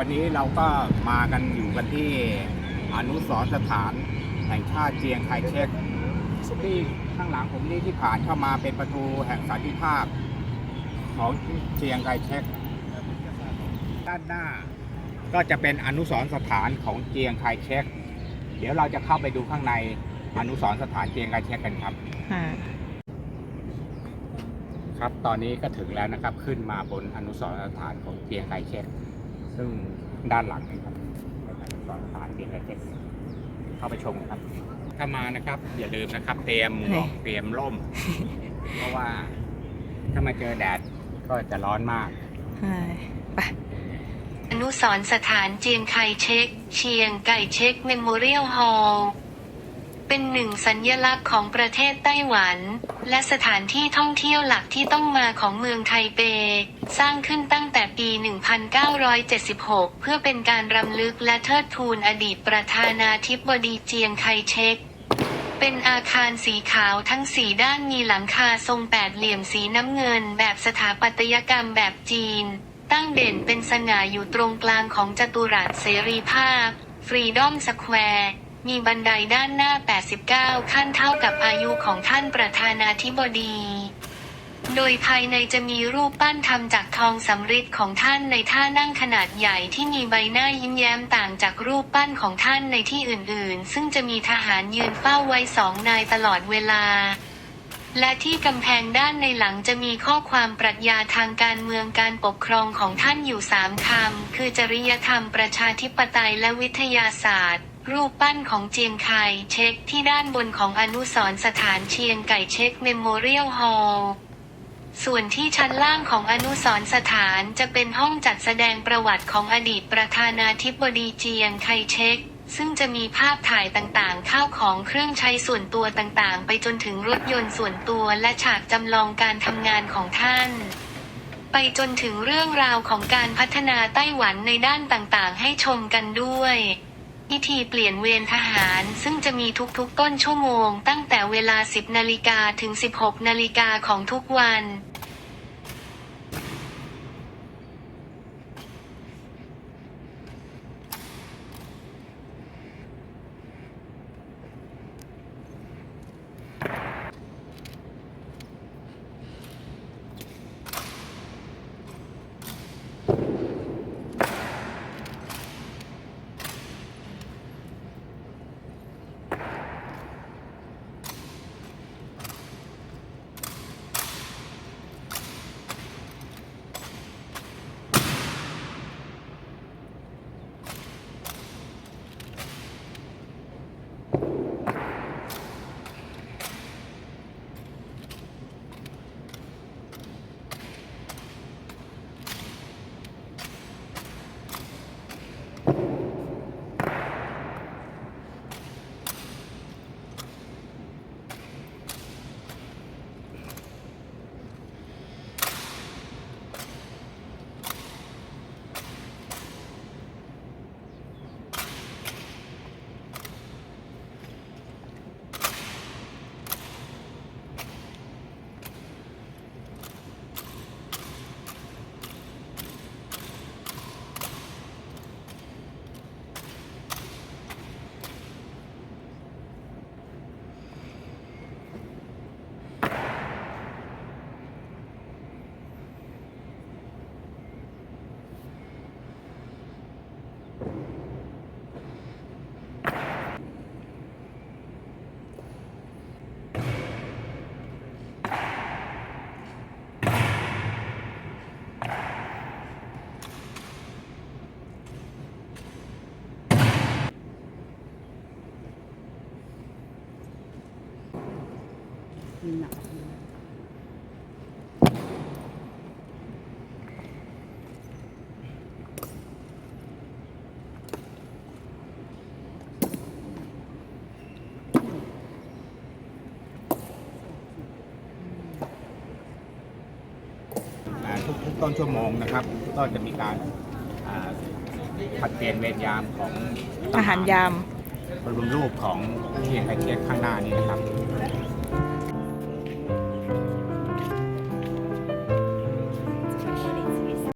วันนี้เราก็มากันอยู่กันที่อนุสรณ์สถานแห่งชาติเจียงไคเชกที่ข้างหลังผมนี่ที่ผ่านเข้ามาเป็นประตูแห่งสันติภาพของเจียงไคเชกด้านหน้าก็จะเป็นอนุสรณ์สถานของเจียงไคเชกเดี๋ยวเราจะเข้าไปดูข้างในอนุสรณ์สถานเจียงไคเชกกันครับค่ะครับ ตอนนี้ก็ถึงแล้วนะครับ ขึ้นมาบนอนุสรณ์สถานของเจียงไคเชก ซึ่งด้านหลังนี่ครับเป็นอนุสรณ์สถานเจียงไคเชกเข้าไปชมครับ ถ้ามานะครับ อย่าลืมนะครับ เตรียมหมวกเตรียมร่ม เพราะว่า ถ้ามาเจอแดดก็จะร้อนมากใช่ไปอนุสรณ์สถานเจียงไคเช็กเชียงไก่เช็กเมมโมเรียลฮอลล์ เป็นหนึ่งสัญญลักษณ์ของประเทศไต้หวัน และสถานที่ท่องเที่ยวหลักที่ต้องมาของเมืองไทเป สร้างขึ้นตั้งแต่ปี 1976 เพื่อเป็นการรำลึกและเทิดทูนอดีตประธานาธิบดีเจียงไคเช็กเป็นอาคารสีขาวทั้งสี่ด้านมีหลังคาทรงแปดเหลี่ยมสีน้ำเงิน แบบสถาปัตยกรรมแบบจีน ตั้งเด่นเป็นสง่าอยู่ตรงกลางของจัตุรัสเสรีภาพฟรีดอมสแควร์ มีบันไดด้านหน้า 89 ขั้นเท่ากับอายุของท่านประธานาธิบดี โดยภายในจะมีรูปปั้นทำจากทองสำริดของท่านในท่านั่งขนาดใหญ่ที่มีใบหน้ายิ้มแย้มต่างจากรูปปั้นของท่านในที่อื่นๆ ซึ่งจะมีทหารยืนเฝ้าไว้สองนายตลอดเวลาและที่กำแพงด้านในหลังจะมีข้อความปรัชญาทางการเมืองการปกครองของท่านอยู่สามคำ คือจริยธรรมประชาธิปไตยและวิทยาศาสตร์ รูปปั้นของเจียงไคเช็คที่ด้านบนของอนุสรสถานเชียงไก่เช็คเมมโมเรียลฮอลล์ส่วนที่ชั้นล่างของอนุสรสถานจะเป็นห้องจัดแสดงประวัติของอดีตประธานาธิบดีเจียงไคเช็กซึ่งจะมีภาพถ่ายต่างๆ ข้าวของเครื่องใช้ส่วนตัวต่างๆ ไปจนถึงรถยนต์ส่วนตัวและฉากจำลองการทำงานของท่าน ไปจนถึงเรื่องราวของการพัฒนาไต้หวันในด้านต่างๆ ให้ชมกันด้วย พิธีเปลี่ยนเวรทหาร ซึ่งจะมีทุกๆต้นชั่วโมง ตั้งแต่เวลา 10 นาฬิกาถึง 16 นาฬิกาของทุกวัน อ่าทุกๆต้นชั่วโมงนะครับ ก็จะมีการอ่าผัดเปลี่ยนเวรยามของอาหารยาม บรรลุรูปของเชียงไคเชกข้างหน้านี้นะครับ